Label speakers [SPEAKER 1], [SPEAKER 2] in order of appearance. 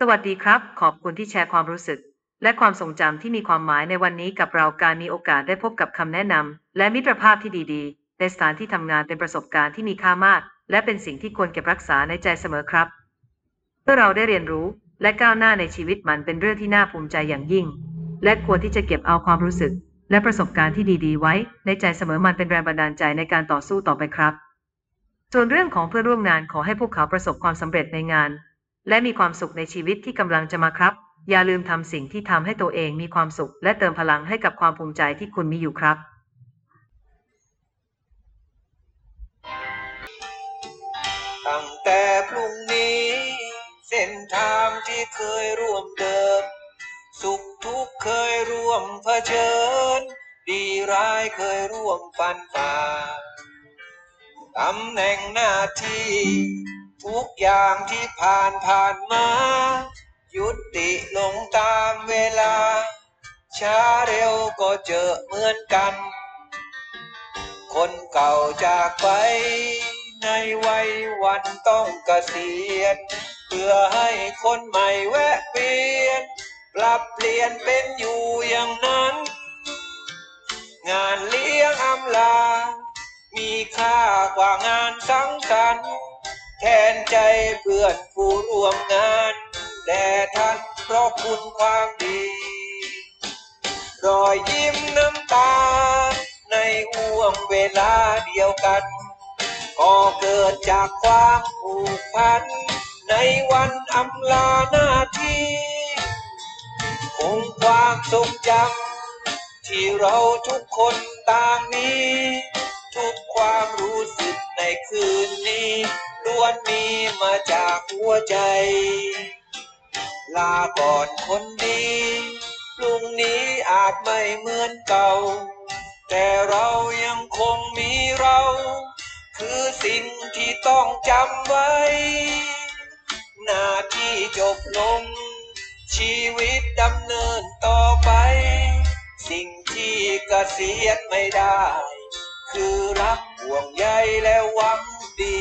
[SPEAKER 1] สวัสดีครับ ขอบคุณที่แชร์ความรู้สึก และความทรงจำที่มีความหมายในวันนี้กับเราการมีโอกาสได้พบกับคำแนะนำและมิตรภาพที่ดีๆในสถานที่ทำงานเป็นประสบการณ์ที่มีค่ามาก และเป็นสิ่งที่ควรเก็บรักษาในใจเสมอครับเมื่อเราได้เรียนรู้และก้าวหน้าในชีวิตมันเป็นเรื่องที่น่าภูมิใจอย่างยิ่ง และควรที่จะเก็บเอาความรู้สึก และประสบการณ์ที่ดีๆ ไว้ ในใจเสมอมันเป็นแรงบันดาลใจในการต่อสู้ต่อไปครับ ส่วนเรื่องของเพื่อนร่วมงานขอให้พวกเขาประสบความสำเร็จในงาน และมีความสุขในชีวิตที่กำลังจะมาครับ อย่าลืมทำสิ่งที่ทำให้ตัวเองมีความสุข และเติมพลังให้กับความภูมิใจที่คุณมีอยู่ครับ
[SPEAKER 2] ตั้งแต่พรุ่งนี้ เส้นทางที่เคยร่วมเดิมสุขทุกข์เคยร่วมเผชิญ ดีร้ายเคยร่วมฟันฝ่า ตำแหน่งหน้าที่ ทุกอย่างที่ผ่านผ่านมา ยุติลงตามเวลา ช้าเร็วก็เจอเหมือนกัน คนเก่าจากไป ในวัยวันต้องเกษียณเพื่อให้คนใหม่แวะเวียน ปรับเปลี่ยนเป็นอยู่อย่างนั้น งานเลี้ยงอำลา มีค่ากว่างานสังสรรค์แทนใจเพื่อนผู้ร่วมงานแด่ท่านเพราะคุณความดี รอยยิ้มน้ำตา ในห่วงเวลาเดียวกัน ก็เกิดจากความผูกพัน ในวันอำลาหน้าที่คงความทรงจำที่เราทุกคนต่างมี ทุกความรู้สึกในคืนนี้ล้วนมีมาจากหัวใจ ลาก่อนคนดีพรุ่งนี้อาจไม่เหมือนเก่า แต่เรายังคงมีเรา คือสิ่งที่ต้องจำไว้ หน้าที่จบลง ชีวิตดำเนินต่อไป สิ่งที่เกษียณไม่ได้ ห่วงใยและหวังดี